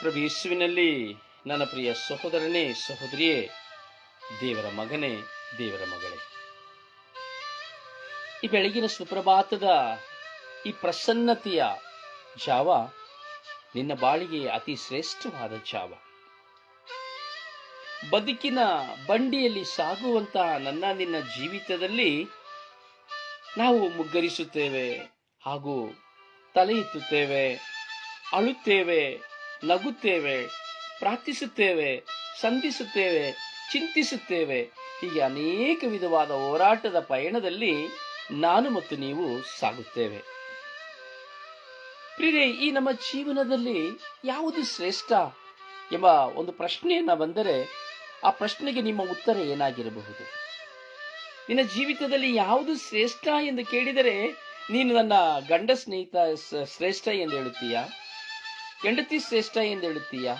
ಪ್ರಭು ಯೇಸುವಿನಲ್ಲಿ ನನ್ನ ಪ್ರಿಯ ಸಹೋದರನೇ, ಸಹೋದರಿಯೇ, ದೇವರ ಮಗನೇ, ದೇವರ ಮಗಳೇ. ಈ ಬೆಳಗಿನ ಸುಪ್ರಭಾತದ ಈ ಪ್ರಸನ್ನತೆಯ ಜಾವ ನಿನ್ನ ಬಾಳಿಗೆ ಅತಿ ಶ್ರೇಷ್ಠವಾದ ಜಾವ. ಬದುಕಿನ ಬಂಡಿಯಲ್ಲಿ ಸಾಗುವಂತಹ ನನ್ನ ನಿನ್ನ ಜೀವಿತದಲ್ಲಿ ನಾವು ಮುಗ್ಗರಿಸುತ್ತೇವೆ ಹಾಗೂ ತಲೆ ಎತ್ತುತ್ತೇವೆ ಅಳುತ್ತೇವೆ ನಗುತ್ತೇವೆ ಪ್ರಾರ್ಥಿಸುತ್ತೇವೆ, ಸಂಧಿಸುತ್ತೇವೆ, ಚಿಂತಿಸುತ್ತೇವೆ. ಹೀಗೆ ಅನೇಕ ವಿಧವಾದ ಹೋರಾಟದ ಪಯಣದಲ್ಲಿ ನಾನು ಮತ್ತು ನೀವು ಸಾಗುತ್ತೇವೆ. ಪ್ರಿಯರೇ, ಈ ನಮ್ಮ ಜೀವನದಲ್ಲಿ ಯಾವುದು ಶ್ರೇಷ್ಠ ಎಂಬ ಒಂದು ಪ್ರಶ್ನೆಯನ್ನ ಬಂದರೆ ಆ ಪ್ರಶ್ನೆಗೆ ನಿಮ್ಮ ಉತ್ತರ ಏನಾಗಿರಬಹುದು? ನಿನ್ನ ಜೀವಿತದಲ್ಲಿ ಯಾವುದು ಶ್ರೇಷ್ಠ ಎಂದು ಕೇಳಿದರೆ ನೀನು ನನ್ನ ಗಂಡ ಸ್ನೇಹಿತ ಶ್ರೇಷ್ಠ ಎಂದು ಹೇಳುತ್ತೀಯಾ? ಹೆಂಡತಿ ಶ್ರೇಷ್ಠ ಎಂದು ಹೇಳುತ್ತೀಯಾ?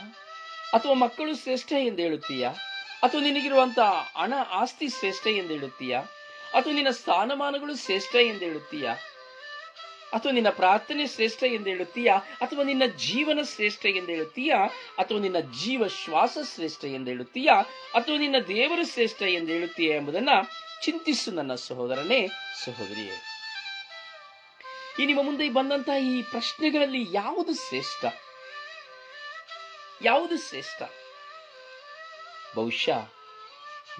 ಅಥವಾ ಮಕ್ಕಳು ಶ್ರೇಷ್ಠ ಎಂದು ಹೇಳುತ್ತೀಯಾ? ಅಥವಾ ನಿನಗಿರುವಂತಹ ಹಣ ಆಸ್ತಿ ಶ್ರೇಷ್ಠ ಎಂದು ಹೇಳುತ್ತೀಯಾ? ಅಥವಾ ನಿನ್ನ ಸ್ಥಾನಮಾನಗಳು ಶ್ರೇಷ್ಠ ಎಂದು ಹೇಳುತ್ತೀಯಾ? ಅಥವಾ ನಿನ್ನ ಪ್ರಾರ್ಥನೆ ಶ್ರೇಷ್ಠ ಎಂದು ಹೇಳುತ್ತೀಯಾ? ಅಥವಾ ನಿನ್ನ ಜೀವನ ಶ್ರೇಷ್ಠ ಎಂದು ಹೇಳುತ್ತೀಯಾ? ಅಥವಾ ನಿನ್ನ ಜೀವ ಶ್ವಾಸ ಶ್ರೇಷ್ಠ ಎಂದು ಹೇಳುತ್ತೀಯಾ? ಅಥವಾ ನಿನ್ನ ದೇವರು ಶ್ರೇಷ್ಠ ಎಂದು ಹೇಳುತ್ತೀಯಾ ಎಂಬುದನ್ನ ಚಿಂತಿಸು ನನ್ನ ಸಹೋದರನೇ, ಸಹೋದರಿಯೇ. ಈ ನಿಮ್ಮ ಮುಂದೆ ಬಂದಂತಹ ಈ ಪ್ರಶ್ನೆಗಳಲ್ಲಿ ಯಾವುದು ಶ್ರೇಷ್ಠ? ಯಾವುದು ಶ್ರೇಷ್ಠ? ಬಹುಶಃ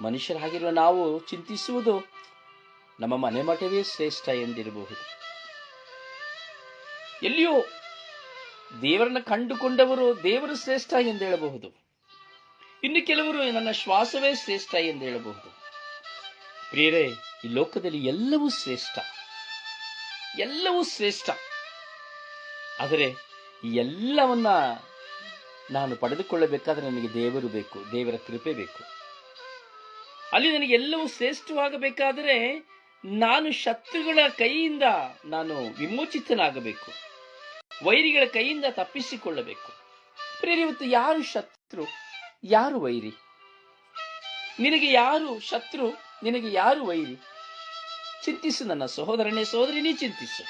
ಮನುಷ್ಯರಾಗಿರುವ ನಾವು ಚಿಂತಿಸುವುದು ನಮ್ಮ ಮನೆ ಮಠವೇ ಶ್ರೇಷ್ಠ ಎಂದಿರಬಹುದು. ಎಲ್ಲಿಯೋ ದೇವರನ್ನು ಕಂಡುಕೊಂಡವರು ದೇವರು ಶ್ರೇಷ್ಠ ಎಂದು ಹೇಳಬಹುದು ಇನ್ನು ಕೆಲವರು ನನ್ನ ಶ್ವಾಸವೇ ಶ್ರೇಷ್ಠ ಎಂದು ಹೇಳಬಹುದು ಪ್ರಿಯರೇ, ಈ ಲೋಕದಲ್ಲಿ ಎಲ್ಲವೂ ಶ್ರೇಷ್ಠ. ಎಲ್ಲವೂ ಶ್ರೇಷ್ಠ. ಆದರೆ ಎಲ್ಲವನ್ನ ನಾನು ಪಡೆದುಕೊಳ್ಳಬೇಕಾದ್ರೆ ನನಗೆ ದೇವರು ಬೇಕು, ದೇವರ ಕೃಪೆ ಬೇಕು. ಅಲ್ಲಿ ನನಗೆ ಎಲ್ಲವೂ ಶ್ರೇಷ್ಠವಾಗಬೇಕಾದರೆ ನಾನು ಶತ್ರುಗಳ ಕೈಯಿಂದ ನಾನು ವಿಮೋಚಿತನಾಗಬೇಕು. ವೈರಿಗಳ ಕೈಯಿಂದ ತಪ್ಪಿಸಿಕೊಳ್ಳಬೇಕು. ಪ್ರೇರಿ ಇವತ್ತು ಯಾರು ಶತ್ರು? ಯಾರು ವೈರಿ? ನಿನಗೆ ಯಾರು ಶತ್ರು? ನಿನಗೆ ಯಾರು ವೈರಿ? ಚಿಂತಿಸು ನನ್ನ ಸಹೋದರನೇ ಸಹೋದರಿನೇ ಚಿಂತಿಸು.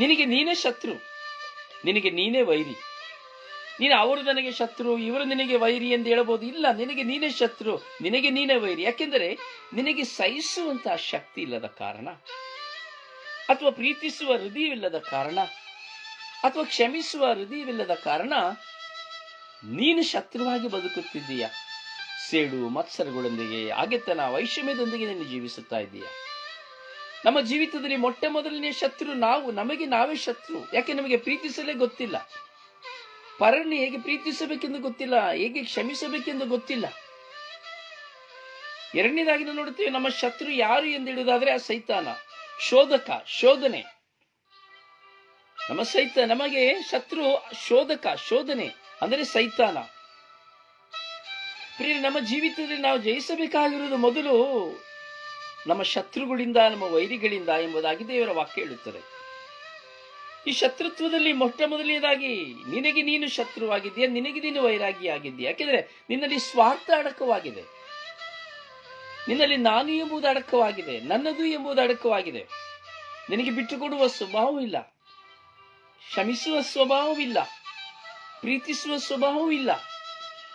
ನಿನಗೆ ನೀನೇ ಶತ್ರು, ನಿನಗೆ ನೀನೇ ವೈರಿ. ನೀನು ಅವರು ನನಗೆ ಶತ್ರು, ಇವರು ನಿನಗೆ ವೈರಿ ಎಂದು ಹೇಳಬಹುದು. ಇಲ್ಲ, ನಿನಗೆ ನೀನೇ ಶತ್ರು, ನಿನಗೆ ನೀನೇ ವೈರಿ. ಯಾಕೆಂದರೆ ನಿನಗೆ ಸಹಿಸುವಂತಹ ಶಕ್ತಿ ಇಲ್ಲದ ಕಾರಣ, ಅಥವಾ ಪ್ರೀತಿಸುವ ಹೃದಯವಿಲ್ಲದ ಕಾರಣ, ಅಥವಾ ಕ್ಷಮಿಸುವ ಹೃದಯವಿಲ್ಲದ ಕಾರಣ ನೀನು ಶತ್ರುವಾಗಿ ಬದುಕುತ್ತಿದ್ದೀಯ? ಸೇಡು, ಮತ್ಸರಗಳೊಂದಿಗೆ ಆಗೆತನ ವೈಷಮ್ಯದೊಂದಿಗೆ ನೀನು ಜೀವಿಸುತ್ತಾ ಇದ್ದೀಯ? ನಮ್ಮ ಜೀವಿತದಲ್ಲಿ ಮೊಟ್ಟ ಮೊದಲನೇ ಶತ್ರು ನಾವು, ನಮಗೆ ನಾವೇ ಶತ್ರು. ಯಾಕೆ ನಮಗೆ ಪ್ರೀತಿಸಲೇ ಗೊತ್ತಿಲ್ಲ? ಪರನ್ನು ಹೇಗೆ ಪ್ರೀತಿಸಬೇಕೆಂದು ಗೊತ್ತಿಲ್ಲ, ಹೇಗೆ ಕ್ಷಮಿಸಬೇಕೆಂದು ಗೊತ್ತಿಲ್ಲ. ಎರಡನೇದಾಗಿ ನಾವು ನೋಡುತ್ತೇವೆ, ನಮ್ಮ ಶತ್ರು ಯಾರು ಎಂದು ಹೇಳುವುದಾದ್ರೆ ಆ ಸೈತಾನ. ಶೋಧಕ, ಶೋಧನೆ. ನಮ್ಮ ಸೈತ, ನಮಗೆ ಶತ್ರು ಶೋಧಕ, ಶೋಧನೆ, ಅಂದರೆ ಸೈತಾನ. ನಮ್ಮ ಜೀವಿತದಲ್ಲಿ ನಾವು ಜಯಿಸಬೇಕಾಗಿರುವುದು ಮೊದಲು ನಮ್ಮ ಶತ್ರುಗಳಿಂದ, ನಮ್ಮ ವೈರಿಗಳಿಂದ ಎಂಬುದಾಗಿ ದೇವರ ವಾಕ್ಯ ಹೇಳುತ್ತದೆ. ಈ ಶತ್ರುತ್ವದಲ್ಲಿ ಮೊಟ್ಟ ಮೊದಲನೇದಾಗಿ ನಿನಗೆ ನೀನು ಶತ್ರುವಾಗಿದ್ದೀಯ, ನಿನಗೆ ನೀನು ವೈರಾಗಿ ಆಗಿದೆಯಾ ಯಾಕೆಂದ್ರೆ ನಿನ್ನಲ್ಲಿ ಸ್ವಾರ್ಥ ಅಡಕವಾಗಿದೆ. ನಿನ್ನಲ್ಲಿ ನಾನು ಎಂಬುದು ಅಡಕವಾಗಿದೆ, ನನ್ನದು ಎಂಬುದು ಅಡಕವಾಗಿದೆ. ನಿನಗೆ ಬಿಟ್ಟುಕೊಡುವ ಸ್ವಭಾವವಿಲ್ಲ ಕ್ಷಮಿಸುವ ಸ್ವಭಾವವಿಲ್ಲ ಪ್ರೀತಿಸುವ ಸ್ವಭಾವವಿಲ್ಲ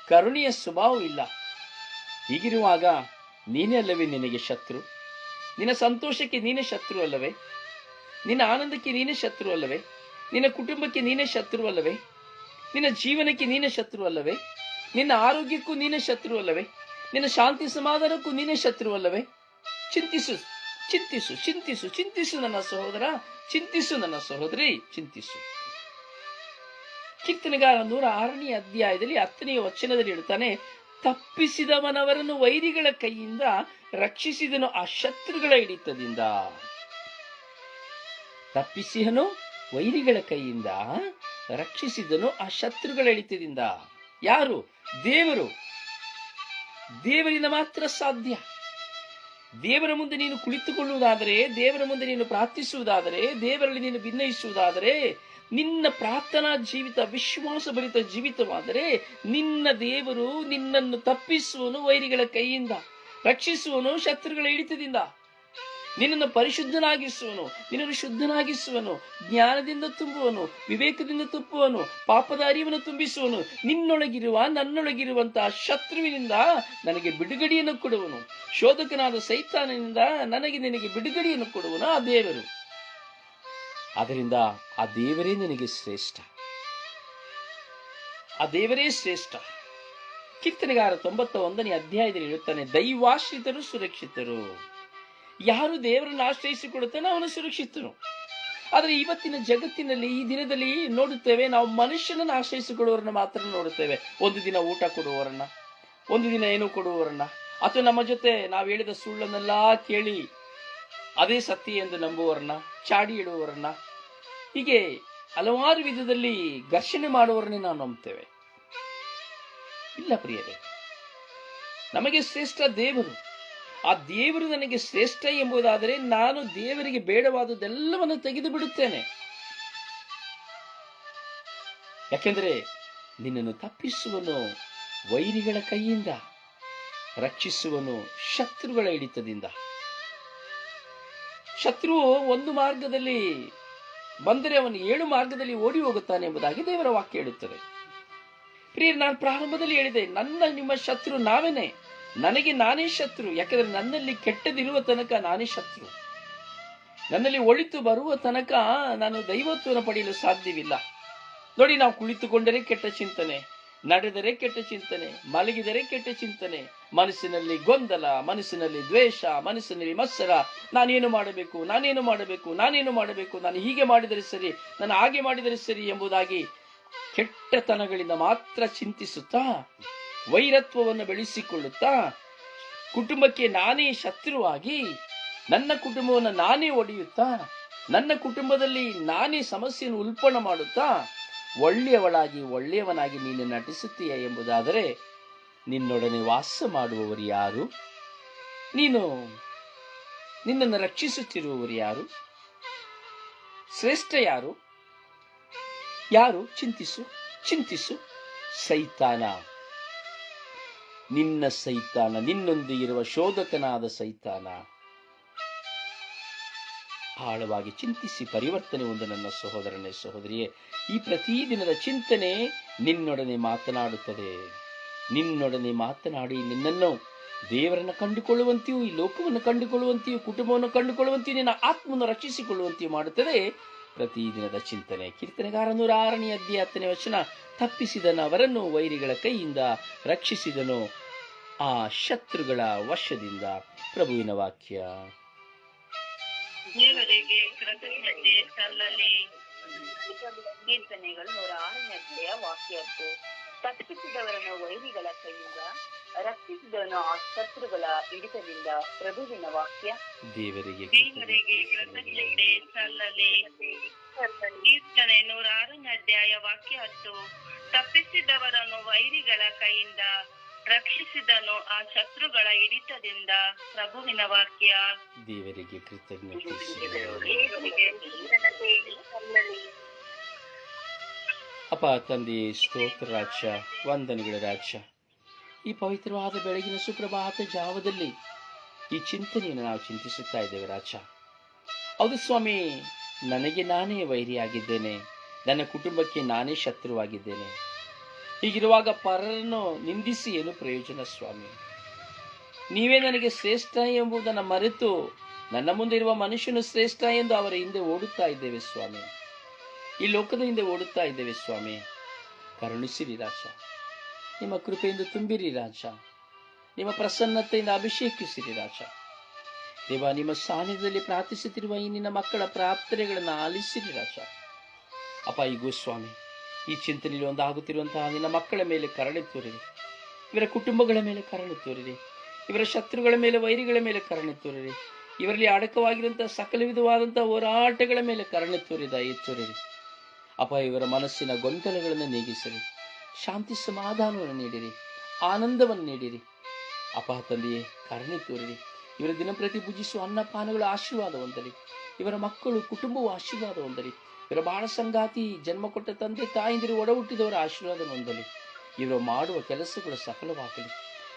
ಕರುಣೆಯ ಸ್ವಭಾವವಿಲ್ಲ ಹೀಗಿರುವಾಗ ನೀನೇ ಅಲ್ಲವೇ ನಿನಗೆ ಶತ್ರು? ನಿನ್ನ ಸಂತೋಷಕ್ಕೆ ನೀನೇ ಶತ್ರು ಅಲ್ಲವೇ? ನಿನ್ನ ಆನಂದಕ್ಕೆ ನೀನೇ ಶತ್ರು ಅಲ್ಲವೇ? ನಿನ್ನ ಕುಟುಂಬಕ್ಕೆ ನೀನೇ ಶತ್ರು ಅಲ್ಲವೇ? ನಿನ್ನ ಜೀವನಕ್ಕೆ ನೀನೇ ಶತ್ರು ಅಲ್ಲವೇ? ನಿನ್ನ ಆರೋಗ್ಯಕ್ಕೂ ನೀನೇ ಶತ್ರು ಅಲ್ಲವೇ? ನಿನ್ನ ಶಾಂತಿ ಸಮಾಧಾನಕ್ಕೂ ನೀನೇ ಶತ್ರು ಅಲ್ಲವೇ? ಚಿಂತಿಸು ಚಿಂತಿಸು ಚಿಂತಿಸು ಚಿಂತಿಸು ನನ್ನ ಸಹೋದರ, ಚಿಂತಿಸು ನನ್ನ ಸಹೋದರಿ, ಚಿಂತಿಸು. ಕೀರ್ತನೆಗಾರ ನೂರ ಆರನೇ ಅಧ್ಯಾಯದಲ್ಲಿ ಹತ್ತನೆಯ ವಚನದಲ್ಲಿ ಹೇಳ್ತಾನೆ, ತಪ್ಪಿಸಿದವನವರನ್ನು ವೈರಿಗಳ ಕೈಯಿಂದ ರಕ್ಷಿಸಿದನು ಆ ಶತ್ರುಗಳ ಹಿಡಿತದಿಂದ. ತಪ್ಪಿಸಿದನು ವೈರಿಗಳ ಕೈಯಿಂದ ರಕ್ಷಿಸಿದನು ಆ ಶತ್ರುಗಳ ಎಳಿತದಿಂದ ಯಾರು? ದೇವರು. ದೇವರಿಂದ ಮಾತ್ರ ಸಾಧ್ಯ. ದೇವರ ಮುಂದೆ ನೀನು ಕುಳಿತುಕೊಳ್ಳುವುದಾದರೆ, ದೇವರ ಮುಂದೆ ನೀನು ಪ್ರಾರ್ಥಿಸುವುದಾದರೆ, ದೇವರಲ್ಲಿ ನೀನು ಭಿನ್ನಯಿಸುವುದಾದರೆ ನಿನ್ನ ಪ್ರಾರ್ಥನಾ ಜೀವಿತ, ವಿಶ್ವಾಸ ಭರಿತ ಜೀವಿತವಾದರೆ, ನಿನ್ನ ದೇವರು ನಿನ್ನನ್ನು ತಪ್ಪಿಸುವನು ವೈರಿಗಳ ಕೈಯಿಂದ, ರಕ್ಷಿಸುವನು ಶತ್ರುಗಳ ಹಿಡಿತದಿಂದ. ನಿನ್ನನ್ನು ಪರಿಶುದ್ಧನಾಗಿಸುವನು, ನಿನ್ನನ್ನು ಶುದ್ಧನಾಗಿಸುವನು, ಜ್ಞಾನದಿಂದ ತುಂಬುವನು, ವಿವೇಕದಿಂದ ತುಂಬುವನು, ಪಾಪದ ಅರಿವನ್ನು ತುಂಬಿಸುವನು. ನಿನ್ನೊಳಗಿರುವ ನನ್ನೊಳಗಿರುವಂತಹ ಶತ್ರುವಿನಿಂದ ನನಗೆ ಬಿಡುಗಡೆಯನ್ನು ಕೊಡುವನು. ಶೋಧಕನಾದ ಸೈತಾನನಿಂದ ನನಗೆ ನಿನಗೆ ಬಿಡುಗಡೆಯನ್ನು ಕೊಡುವನು ಆ ದೇವರು. ಅದರಿಂದ ಆ ದೇವರೇ ನಿನಗೆ ಶ್ರೇಷ್ಠ. ಆ ದೇವರೇ ಶ್ರೇಷ್ಠ. ಕೀರ್ತನೆಗಾರ ತೊಂಬತ್ತ ಒಂದನೇ ಅಧ್ಯಾಯದಲ್ಲಿ ಇರುತ್ತಾನೆ ದೈವಾಶ್ರಿತರು ಸುರಕ್ಷಿತರು. ಯಾರು ದೇವರನ್ನು ಆಶ್ರಯಿಸಿಕೊಳ್ಳುತ್ತಾನೆ ಅವನು ಸುರಕ್ಷಿತನು. ಆದರೆ ಇವತ್ತಿನ ಜಗತ್ತಿನಲ್ಲಿ ಈ ದಿನದಲ್ಲಿ ನೋಡುತ್ತೇವೆ ನಾವು ಮನುಷ್ಯನನ್ನು ಆಶ್ರಯಿಸಿಕೊಳ್ಳುವವರನ್ನ ಮಾತ್ರ ನೋಡುತ್ತೇವೆ. ಒಂದು ದಿನ ಊಟ ಕೊಡುವವರನ್ನ, ಒಂದು ದಿನ ಏನು ಕೊಡುವವರನ್ನ. ಅಥವಾ ನಮ್ಮ ಜೊತೆ ನಾವು ಹೇಳಿದ ಸುಳ್ಳನ್ನೆಲ್ಲ ಕೇಳಿ ಅದೇ ಸತ್ಯ ಎಂದು ನಂಬುವವರನ್ನ, ಚಾಡಿ ಇಡುವವರನ್ನ. ಹೀಗೆ ಹಲವಾರು ವಿಧದಲ್ಲಿ ಘರ್ಷಣೆ ಮಾಡುವವರನ್ನೇ ನಾವು ನಂಬ್ತೇವೆ ಇಲ್ಲ ಪ್ರಿಯರೇ, ನಮಗೆ ಶ್ರೇಷ್ಠ ದೇವರು ಆ ದೇವರು ನನಗೆ ಶ್ರೇಷ್ಠ ಎಂಬುದಾದರೆ ನಾನು ದೇವರಿಗೆ ಬೇಡವಾದದ್ದೆಲ್ಲವನ್ನು ತೆಗೆದು ಬಿಡುತ್ತೇನೆ. ಯಾಕೆಂದರೆ ನಿನ್ನನ್ನು ತಪ್ಪಿಸುವನು ವೈರಿಗಳ ಕೈಯಿಂದ, ರಕ್ಷಿಸುವನು ಶತ್ರುಗಳ ಹಿಡಿತದಿಂದ. ಶತ್ರು ಒಂದು ಮಾರ್ಗದಲ್ಲಿ ಬಂದರೆ ಅವನು ಏಳು ಮಾರ್ಗದಲ್ಲಿ ಓಡಿ ಹೋಗುತ್ತಾನೆ ಎಂಬುದಾಗಿ ದೇವರ ವಾಕ್ಯ ಹೇಳುತ್ತದೆ. ಪ್ರಿಯ ನಾನು ಪ್ರಾರಂಭದಲ್ಲಿ ಹೇಳಿದೆ, ನನ್ನ ನಿಮ್ಮ ಶತ್ರು ನಾವೇನೆ. ನನಗೆ ನಾನೇ ಶತ್ರು, ಯಾಕಂದ್ರೆ ನನ್ನಲ್ಲಿ ಕೆಟ್ಟದಿರುವ ತನಕ ನಾನೇ ಶತ್ರು. ನನ್ನಲ್ಲಿ ಒಳಿತು ಬರುವ ತನಕ ನಾನು ದೈವತ್ವನ ಪಡೆಯಲು ಸಾಧ್ಯವಿಲ್ಲ. ನೋಡಿ, ನಾವು ಕುಳಿತುಕೊಂಡರೆ ಕೆಟ್ಟ ಚಿಂತನೆ, ನಡೆದರೆ ಕೆಟ್ಟ ಚಿಂತನೆ, ಮಲಗಿದರೆ ಕೆಟ್ಟ ಚಿಂತನೆ, ಮನಸ್ಸಿನಲ್ಲಿ ಗೊಂದಲ, ಮನಸ್ಸಿನಲ್ಲಿ ದ್ವೇಷ, ಮನಸ್ಸಿನಲ್ಲಿ ಮತ್ಸರ, ನಾನೇನು ಮಾಡಬೇಕು ನಾನೇನು ಮಾಡಬೇಕು ನಾನೇನು ಮಾಡಬೇಕು, ನಾನು ಹೀಗೆ ಮಾಡಿದರೆ ಸರಿ, ನಾನು ಹಾಗೆ ಮಾಡಿದರೆ ಸರಿ ಎಂಬುದಾಗಿ ಕೆಟ್ಟತನಗಳಿಂದ ಮಾತ್ರ ಚಿಂತಿಸುತ್ತಾ ವೈರತ್ವವನ್ನು ಬೆಳೆಸಿಕೊಳ್ಳುತ್ತಾ ಕುಟುಂಬಕ್ಕೆ ನಾನೇ ಶತ್ರುವಾಗಿ, ನನ್ನ ಕುಟುಂಬವನ್ನು ನಾನೇ ಒಡೆಯುತ್ತಾ, ನನ್ನ ಕುಟುಂಬದಲ್ಲಿ ನಾನೇ ಸಮಸ್ಯೆಯನ್ನು ಉಲ್ಪಣ ಮಾಡುತ್ತಾ ಒಳ್ಳೆಯವಳಾಗಿ ಒಳ್ಳೆಯವನಾಗಿ ನೀನು ನಟಿಸುತ್ತೀಯ ಎಂಬುದಾದರೆ ನಿನ್ನೊಡನೆ ವಾಸ ಮಾಡುವವರು ಯಾರು? ನೀನು ನಿನ್ನನ್ನು ರಕ್ಷಿಸುತ್ತಿರುವವರು ಯಾರು? ಶ್ರೇಷ್ಠ ಯಾರು? ಯಾರು? ಚಿಂತಿಸು ಚಿಂತಿಸು, ಸೈತಾನ. ನಿನ್ನ ಸೈತಾನ ನಿನ್ನೊಂದು ಇರುವ ಶೋಧಕನಾದ ಸೈತಾನ. ಆಳವಾಗಿ ಚಿಂತಿಸಿ ಪರಿವರ್ತನೆ ಒಂದು ನನ್ನ ಸಹೋದರನೇ, ಸಹೋದರಿಯೇ, ಈ ಪ್ರತಿದಿನದ ಚಿಂತನೆ ನಿನ್ನೊಡನೆ ಮಾತನಾಡುತ್ತದೆ. ನಿನ್ನೊಡನೆ ಮಾತನಾಡಿ ನಿನ್ನನ್ನು ದೇವರನ್ನು ಕಂಡುಕೊಳ್ಳುವಂತೆಯೂ, ಈ ಲೋಕವನ್ನು ಕಂಡುಕೊಳ್ಳುವಂತೆಯೂ, ಕುಟುಂಬವನ್ನು ಕಂಡುಕೊಳ್ಳುವಂತೆಯೂ, ನಿನ್ನ ಆತ್ಮವನ್ನು ರಕ್ಷಿಸಿಕೊಳ್ಳುವಂತೆಯೂ ಮಾಡುತ್ತದೆ. ಪ್ರತಿದಿನದ ಚಿಂತನೆ. ಕೀರ್ತನೆಗಾರ ನೂರ ಆರನೇ ಅಧ್ಯಾಯ ಹತ್ತನೇ ವಚನ. ತಪ್ಪಿಸಿದನು ಅವರನ್ನು ವೈರಿಗಳ ಕೈಯಿಂದ ರಕ್ಷಿಸಿದನು. ಆ ಶತ್ರುಗಳ ವಶದಿಂದ. ಪ್ರಭುವಿನ ವಾಕ್ಯ. ಕೀರ್ತನೆಗಳು ನೂರ ಆರನೇ ಅಧ್ಯಾಯ ವಾಕ್ಯದ್ದು ತಪ್ಪಿಸಿದವರನ್ನು ವೈರಿಗಳ ಕೈಯಿಂದ ರಕ್ಷಿಸಿದವನು ಆ ಶತ್ರುಗಳ ಹಿಡಿತದಿಂದ ಪ್ರಭುವಿನ ವಾಕ್ಯ. ದೇವರಿಗೆ ದೇವರಿಗೆ ಕೃತಜ್ಞತೆ ಸಲ್ಲಲಿ ಕೀರ್ತನೆ ನೂರ ಆರನೇ ಅಧ್ಯಾಯ ವಾಕ್ಯ ಹತ್ತು. ತಪ್ಪಿಸಿದವರನ್ನು ವೈರಿಗಳ ಕೈಯಿಂದ ರಕ್ಷಿಸಿದನು ಆ ಶತ್ರುಗಳ ಹಿಡಿತದಿಂದ ಪ್ರಭುವಿನ ವಾಕ್ಯ. ದೇವರಿಗೆ ಕೃತಜ್ಞತೆ ಅಪ್ಪ ಕೃತಜ್ಞತೆ ಅಪ ತಂದೆ ಸ್ತೋತ್ರ ರಾಕ್ಷ ವಂದನೆಗಳ ರಾಜ್ಯ ಈ ಪವಿತ್ರವಾದ ಬೆಳಗಿನ ಸುಪ್ರಭಾತ ಜಾವದಲ್ಲಿ ಈ ಚಿಂತನೆಯನ್ನು ನಾವು ಚಿಂತಿಸುತ್ತಾ ಇದ್ದೇವೆ ರಾಜ. ಹೌದು ಸ್ವಾಮಿ, ನನಗೆ ನಾನೇ ವೈರಿಯಾಗಿದ್ದೇನೆ. ನನ್ನ ಕುಟುಂಬಕ್ಕೆ ನಾನೇ ಶತ್ರುವಾಗಿದ್ದೇನೆ. ಹೀಗಿರುವಾಗ ಪರರನ್ನು ನಿಂದಿಸಿ ಏನು ಪ್ರಯೋಜನ ಸ್ವಾಮಿ? ನೀವೇ ನನಗೆ ಶ್ರೇಷ್ಠ ಎಂಬುದನ್ನು ಮರೆತು ನನ್ನ ಮುಂದೆ ಇರುವ ಮನುಷ್ಯನು ಶ್ರೇಷ್ಠ ಎಂದು ಅವರ ಹಿಂದೆ ಓಡುತ್ತಾ ಇದ್ದೇವೆ ಸ್ವಾಮಿ. ಈ ಲೋಕದ ಹಿಂದೆ ಓಡುತ್ತಾ ಇದ್ದೇವೆ ಸ್ವಾಮಿ. ಕರುಣಿಸಿರಿ ರಾಜ. ನಿಮ್ಮ ಕೃಪೆಯಿಂದ ತುಂಬಿರಿ ರಾಜ. ನಿಮ್ಮ ಪ್ರಸನ್ನತೆಯಿಂದ ಅಭಿಷೇಕಿಸಿರಿ ರಾಜ. ದೇವ, ನಿಮ್ಮ ಸಾನ್ನಿಧ್ಯದಲ್ಲಿ ಪ್ರಾರ್ಥಿಸುತ್ತಿರುವ ಈ ನಿನ್ನ ಮಕ್ಕಳ ಪ್ರಾರ್ಥನೆಗಳನ್ನು ಆಲಿಸಿರಿ ರಾಜ. ಅಪ್ಪ ಈ ಗೋಸ್ವಾಮಿ ಈ ಚಿಂತನೆಯಲ್ಲಿ ಒಂದಾಗುತ್ತಿರುವಂತಹ ನಿನ್ನ ಮಕ್ಕಳ ಮೇಲೆ ಕರಳೆ ತೋರಿರಿ. ಇವರ ಕುಟುಂಬಗಳ ಮೇಲೆ ಕರಳೆ ತೋರಿರಿ. ಇವರ ಶತ್ರುಗಳ ಮೇಲೆ, ವೈರಿಗಳ ಮೇಲೆ ಕರುಣೆ ತೋರಿರಿ. ಇವರಲ್ಲಿ ಅಡಕವಾಗಿರುವಂತಹ ಸಕಲ ವಿಧವಾದಂತಹ ಹೋರಾಟಗಳ ಮೇಲೆ ಕರುಣೆ ತೋರಿದ ತೋರಿರಿ. ಅಪ್ಪ, ಇವರ ಮನಸ್ಸಿನ ಗೊಂದಲಗಳನ್ನು ನೀಗಿಸಿರಿ. ಶಾಂತಿ ಸಮಾಧಾನವನ್ನು ನೀಡಿರಿ, ಆನಂದವನ್ನು ನೀಡಿರಿ. ಅಪ ತಂದೆಯೇ, ಕರುಣೆ ತೋರಿರಿ. ಇವರ ದಿನಪ್ರತಿ ಪೂಜಿಸುವ ಅನ್ನಪಾನಗಳ ಆಶೀರ್ವಾದ ಹೊಂದಲಿ. ಇವರ ಮಕ್ಕಳು ಕುಟುಂಬವು ಆಶೀರ್ವಾದ ಹೊಂದಲಿ. ಇವರ ಬಾಳ ಸಂಗಾತಿ ಜನ್ಮ ಕೊಟ್ಟ ತಂದೆ, ತಾಯಿಂದಿರು ಒಡ ಹುಟ್ಟಿದವರ ಆಶೀರ್ವಾದ ಹೊಂದಲಿ. ಇವರು ಮಾಡುವ ಕೆಲಸಗಳು ಸಫಲವಾಗಲಿ.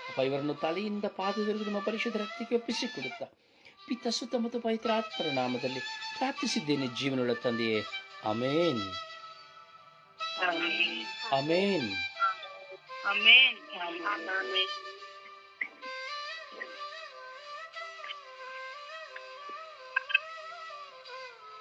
ಅಪ್ಪ, ಇವರನ್ನು ತಲೆಯಿಂದ ಪಾದದವರೆಗೂ ನಮ್ಮ ಪರಿಶುದ್ಧ ರಕ್ತಕ್ಕೆ ಒಪ್ಪಿಸಿಕೊಡುತ್ತಾ ಪಿತ ಸುತ್ತ ಮತ್ತು ಪವಿತ್ರ ಆತ್ಮರ ನಾಮದಲ್ಲಿ ಪ್ರಾರ್ಥಿಸಿದ್ದೇನೆ ಜೀವನಗಳ ತಂದೆಯೇ. Amen Amen. Amen. Amen.